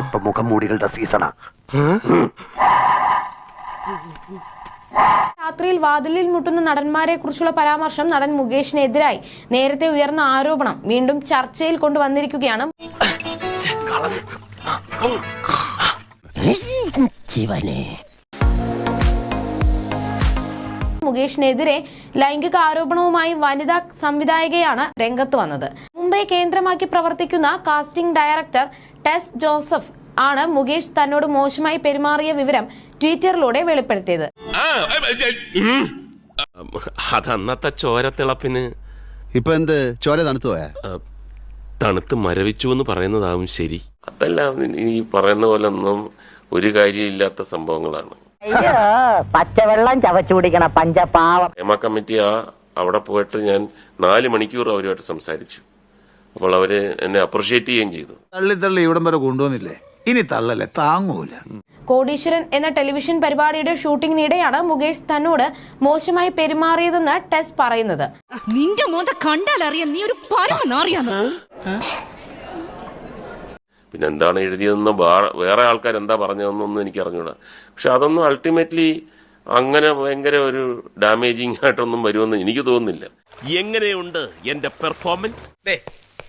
ഇപ്പൊ മുഖംമൂടികളുടെ സീസണാ. രാത്രിയിൽ വാതിലിൽ മുട്ടുന്ന നടന്മാരെ കുറിച്ചുള്ള പരാമർശം നടൻ മുകേഷിനെതിരായി. നേരത്തെ ഉയർന്ന ആരോപണം വീണ്ടും ചർച്ചയിൽ കൊണ്ടുവന്നിരിക്കുകയാണ്. മുകേഷിനെതിരെ ലൈംഗിക ആരോപണവുമായി വനിതാ സംവിധായകയാണ് രംഗത്ത് വന്നത്. കേന്ദ്രമാക്കി പ്രവർത്തിക്കുന്ന കാസ്റ്റിംഗ് ഡയറക്ടർ ടെസ് ജോസഫ് ആണ് മുകേഷ് തന്നോട് മോശമായി പെരുമാറിയ വിവരം ട്വിറ്ററിലൂടെ വെളിപ്പെടുത്തിയത്. അതന്നത്തെ ചോരത്തിളപ്പിന് ഇപ്പൊ എന്ത്? ചോര തണുത്തു പോയാ? തണുത്ത് മരവിച്ചു എന്ന് പറയുന്നതാവും ശരി. അതല്ല ഈ പറയുന്ന പോലെ ഒന്നും ഒരു കാര്യമില്ലാത്ത സംഭവങ്ങളാണ്. അയ്യോ പച്ചവെള്ളം ചവച്ചു കുടിക്കണ പഞ്ചപാവം. ഹേമ കമ്മിറ്റി ആ അവിടെ പോയിട്ട് ഞാൻ നാല് മണിക്കൂർ അവരുമായിട്ട് സംസാരിച്ചു. അപ്പോൾ അവർ എന്നെ അപ്രിഷിയേറ്റ് ചെയ്യുകയും ചെയ്തു. തള്ളി തള്ളി ഇവിടം വരെ കൊണ്ടുവന്നില്ലേ? ഇനി തള്ളല്ലേ? താങ്ങൂല. കോടീശ്വരൻ എന്ന ടെലിവിഷൻ പരിപാടിയുടെ ഷൂട്ടിംഗിനിടെയാണ് മുകേഷ് തന്നോട് മോശമായി പെരുമാറിയതെന്ന് ടെസ് പറയുന്നത്. നിന്റെ മോത കണ്ടാൽ അറിയാം. നീ ഒരു പരമനാറിയാന്ന് പിന്നെ എന്താണ് എഴുതിയതെന്ന് വേറെ ആൾക്കാർ എന്താ പറഞ്ഞതെന്നൊന്നും എനിക്ക് അറിഞ്ഞൂടാ. പക്ഷെ അതൊന്നും അൾട്ടിമേറ്റ്ലി അങ്ങനെ ഭയങ്കര ഒരു ഡാമേജിങ് ആയിട്ടൊന്നും വരുമെന്ന് എനിക്ക് തോന്നുന്നില്ല. എങ്ങനെയുണ്ട് എന്റെ പെർഫോമൻസ് ദേ,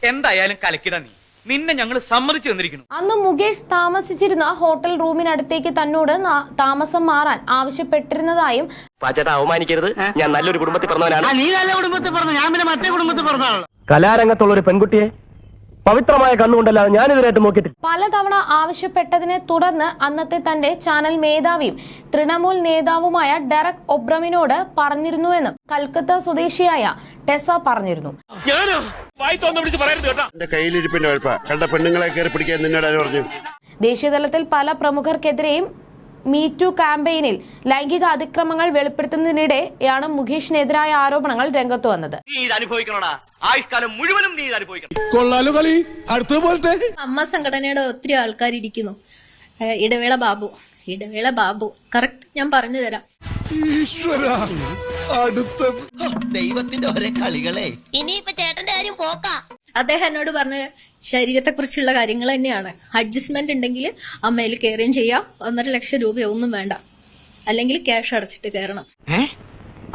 എന്തായാലും കലക്കിട നീ. നിന്നെ ഞങ്ങൾ സമ്മതിച്ചു തന്നിരിക്കുന്നു. അന്ന് മുകേഷ് താമസിച്ചിരുന്ന ഹോട്ടൽ റൂമിനടുത്തേക്ക് തന്നോട് താമസം മാറാൻ ആവശ്യപ്പെട്ടിരുന്നതായും പാച്ചേട്ടാ അവമാനിക്കരുത്. ഞാൻ നല്ലൊരു കുടുംബത്തിൽ പറഞ്ഞവനാണ് നീ നല്ല കുടുംബത്തിൽ പറഞ്ഞു ഞാൻ പിന്നെ മറ്റേ കുടുംബത്തിൽ പറഞ്ഞാണല്ലോ കലാരംഗത്തുള്ള ഒരു പെൺകുട്ടിയെ പവിത്രമായ കണ്ണുകൊണ്ടല്ലാതെ ഞാൻ ഇതിനായിട്ട് നോക്കിയിട്ടില്ല. പലതവണ ആവശ്യപ്പെട്ടതിനെ തുടർന്ന് അന്നത്തെ തന്റെ ചാനൽ മേധാവിയും തൃണമൂൽ നേതാവുമായ ഡെറക് ഒബ്രമിനോട് പറഞ്ഞിരുന്നുവെന്നും കൽക്കത്ത സ്വദേശിയായ ടെസ പറഞ്ഞിരുന്നു. എന്റെ കയ്യിലിരിപ്പിന്റെ കണ്ട പെണ്ണുങ്ങളെ കയറി പിടിക്കാൻ നിന്നോട് ആര് പറഞ്ഞു? ദേശീയതലത്തിൽ പല പ്രമുഖർക്കെതിരെയും മീ ടു ക്യാമ്പയിനിൽ ലൈംഗിക അതിക്രമങ്ങൾ വെളിപ്പെടുത്തുന്നതിനിടെയാണ് മുഖേഷിനെതിരായ ആരോപണങ്ങൾ രംഗത്ത് വന്നത്. അമ്മ സംഘടനയുടെ ഒത്തിരി ആൾക്കാർ ഇരിക്കുന്നു ഇടവേള ബാബു. ഇടവേള ബാബു. കറക്റ്റ് ഞാൻ പറഞ്ഞു തരാം. ദൈവത്തിന്റെ ഒരേ കളികളെ. ഇനിയിപ്പോ ചേട്ടന്റെ കാര്യം പോക്കാ. അദ്ദേഹം എന്നോട് പറഞ്ഞ ശരീരത്തെ കുറിച്ചുള്ള കാര്യങ്ങൾ തന്നെയാണ്. അഡ്ജസ്റ്റ്മെന്റ് ഉണ്ടെങ്കിൽ അമ്മയിൽ കയറുകയും ചെയ്യാം. ഒന്നര ലക്ഷം രൂപയോ ഒന്നും വേണ്ട. അല്ലെങ്കിൽ ക്യാഷ് അടച്ചിട്ട് കയറണം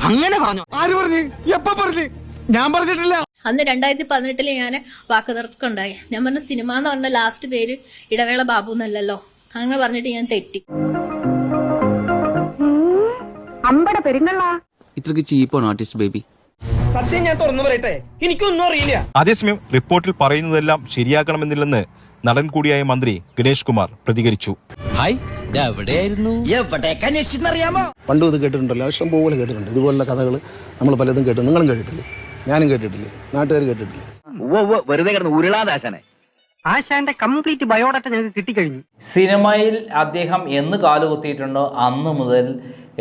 അങ്ങനെ പറഞ്ഞു? ആര് പറഞ്ഞു? എപ്പോ പറഞ്ഞു? ഞാൻ പറഞ്ഞിട്ടില്ല. അന്ന് രണ്ടായിരത്തി പതിനെട്ടിൽ ഞാൻ വാക്ക് ഉണ്ടായി ഞാൻ പറഞ്ഞ സിനിമ എന്ന് പറഞ്ഞ ലാസ്റ്റ് പേര് ഇടവേള ബാബു എന്നല്ലല്ലോ. അങ്ങനെ പറഞ്ഞിട്ട് ഞാൻ തെറ്റി. അമ്പട പെരുങ്ങളാ ഇത്രക്ക് ചീപ്പാണ് ആർട്ടിസ്റ്റ് ബേബി. സത്യം ഞാൻ തുറന്നു പറയട്ടെ? എനിക്കൊന്നും അറിയില്ല. അതേസമയം റിപ്പോർട്ടിൽ പറയുന്നതെല്ലാം ശരിയാക്കണമെന്നില്ലെന്ന് നടൻ കൂടിയായ മന്ത്രി ഗണേഷ് കുമാർ പ്രതികരിച്ചു. ഹായ് എവിടെയായിരുന്നു? എവിടേക്ക് അന്വേഷിച്ചെന്നറിയാമോ? പണ്ടും ഇത് കേട്ടിട്ടുണ്ടല്ലോ ഇഷ്ടം പോലെ കേട്ടിട്ടുണ്ട്. ഇതുപോലുള്ള കഥകൾ നമ്മൾ പലതും കേട്ടു നിങ്ങളും കേട്ടിട്ടില്ലേ? ഞാനും കേട്ടിട്ടില്ലേ? നാട്ടുകാർ കേട്ടിട്ടില്ലേ? വെറുതെ കിടന്ന് ഉരുളാദാശനെ ആശാന്റെ കംപ്ലീറ്റ് ബയോഡാറ്റ ഞങ്ങൾക്ക് കിട്ടിക്കഴിഞ്ഞു. സിനിമയിൽ അദ്ദേഹം എന്ന് കാലുകുത്തിയിട്ടുണ്ടോ? അന്ന് മുതൽ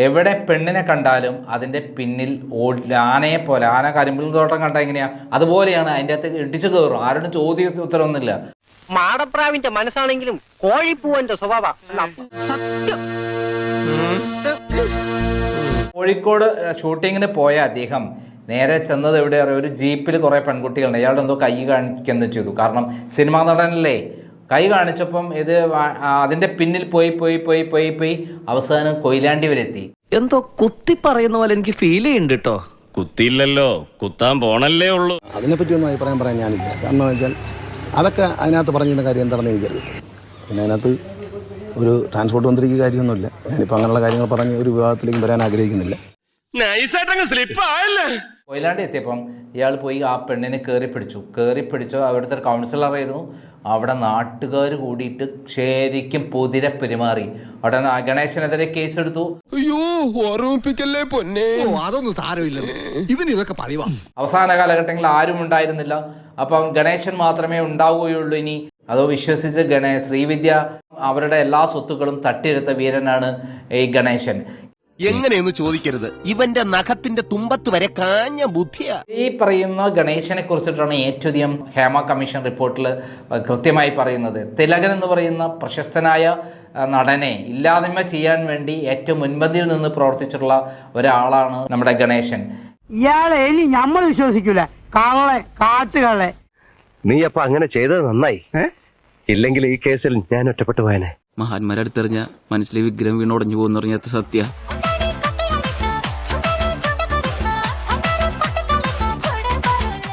എവിടെ പെണ്ണിനെ കണ്ടാലും അതിന്റെ പിന്നിൽ ഓടി ആനയെ പോലെ ആന കരിമ്പിൽ തോട്ടം കണ്ട എങ്ങനെയാ? അതുപോലെയാണ് അതിന്റെ അകത്ത് ഇടിച്ചു കയറും. ആരോടും ചോദ്യ ഉത്തരവൊന്നുമില്ല. മാടപ്രാവിന്റെ മനസ്സാണെങ്കിലും കോഴിപ്പൂവന്റെ സ്വഭാവ സത്യം. കോഴിക്കോട് ഷൂട്ടിങ്ങിന് പോയ അദ്ദേഹം നേരെ ചെന്നത് എവിടെ ഒരു ജീപ്പിൽ കുറേ പെൺകുട്ടികളുണ്ട്. അയാളുടെ എന്തോ കൈ കാണിക്കുന്നു ചെയ്തു. കാരണം സിനിമാ നടനല്ലേ? കൈ കാണിച്ചപ്പം ഇത് അതിന്റെ പിന്നിൽ പോയി പോയി പോയി പോയി പോയി അവസാനം കൊയിലാണ്ടി വരെ എത്തി. എന്തോ കുത്തി പറയുന്ന പോലെ എനിക്ക് ഫീൽ ചെയ്യുന്നുണ്ട് കേട്ടോ കുത്തിയില്ലല്ലോ കുത്താൻ പോണല്ലേ ഉള്ളൂ. അതിനെപ്പറ്റിയൊന്നും അഭിപ്രായം പറയാൻ ഞാനില്ല. കാരണം വെച്ചാൽ അതൊക്കെ അതിനകത്ത് പറഞ്ഞിരുന്ന കാര്യം എന്താണെന്ന് എനിക്കറിയത്തില്ല പിന്നെ അതിനകത്ത് ഒരു ട്രാൻസ്പോർട്ട് മന്ത്രിക്ക് കാര്യമൊന്നുമില്ല. ഞാനിപ്പോൾ അങ്ങനെയുള്ള കാര്യങ്ങൾ പറഞ്ഞ് ഒരു വിവാഹത്തിലേക്ക് വരാൻ ആഗ്രഹിക്കുന്നില്ല. നൈസായിട്ടങ്ങ് സ്ലിപ്പ് ആയല്ലേ? കൊയിലാണ്ടി എത്തിയപ്പം ഇയാൾ പോയി ആ പെണ്ണിനെ കയറി പിടിച്ചു. കയറി പിടിച്ചു അവിടുത്തെ കൗൺസിലർ കൗൺസിലറായിരുന്നു അവിടെ നാട്ടുകാർ കൂടിയിട്ട് ശരിക്കും പൊതിരെ പെരുമാറി. അവിടെ ഗണേശനെതിരെ കേസെടുത്തു. അയ്യോ ഓർമ്മിപ്പിക്കല്ലേ പൊന്നെ? അതൊന്നും സാരമില്ല ഇവൻ ഇതൊക്കെ പറയുവാ അവസാന കാലഘട്ടങ്ങളിൽ ആരും ഉണ്ടായിരുന്നില്ല. അപ്പം ഗണേശൻ മാത്രമേ ഉണ്ടാവുകയുള്ളൂ ഇനി. അതോ വിശ്വസിച്ച് ഗണേ ശ്രീവിദ്യ അവരുടെ എല്ലാ സ്വത്തുക്കളും തട്ടിയെടുത്ത വീരനാണ് ഈ ഗണേശൻ. എങ്ങനെയെന്ന് ചോദിക്കരുത്. ഇവന്റെ നഖത്തിന്റെ തുമ്പത്ത് വരെ കാഞ്ഞ ബുദ്ധിയാ. ഈ പറയുന്ന ഗണേശനെ കുറിച്ചിട്ടാണ് ഏറ്റവും അധികം ഹേമ കമ്മീഷൻ റിപ്പോർട്ടിൽ കൃത്യമായി പറയുന്നത്. തിലകൻ എന്ന് പറയുന്ന പ്രശസ്തനായ നടനെ ഇല്ലായ്മ ചെയ്യാൻ വേണ്ടി ഏറ്റവും മുൻപന്തിയിൽ നിന്ന് പ്രവർത്തിച്ചിട്ടുള്ള ഒരാളാണ് നമ്മുടെ ഗണേശൻ. ഇയാളെ ഇനി നമ്മൾ വിശ്വസിക്കൂല. കള്ളെ കാട്ടുകളെ നീ അപ്പൊ അങ്ങനെ ചെയ്തത് നന്നായി. ഇല്ലെങ്കിൽ ഈ കേസിൽ ഞാൻ ഒറ്റപ്പെട്ടു പോയനെ. മഹാന്മാരടുത്തെറിഞ്ഞ മനസ്സിലെ വിഗ്രഹം വീണുടഞ്ഞു പോകുന്നറിഞ്ഞ സത്യ.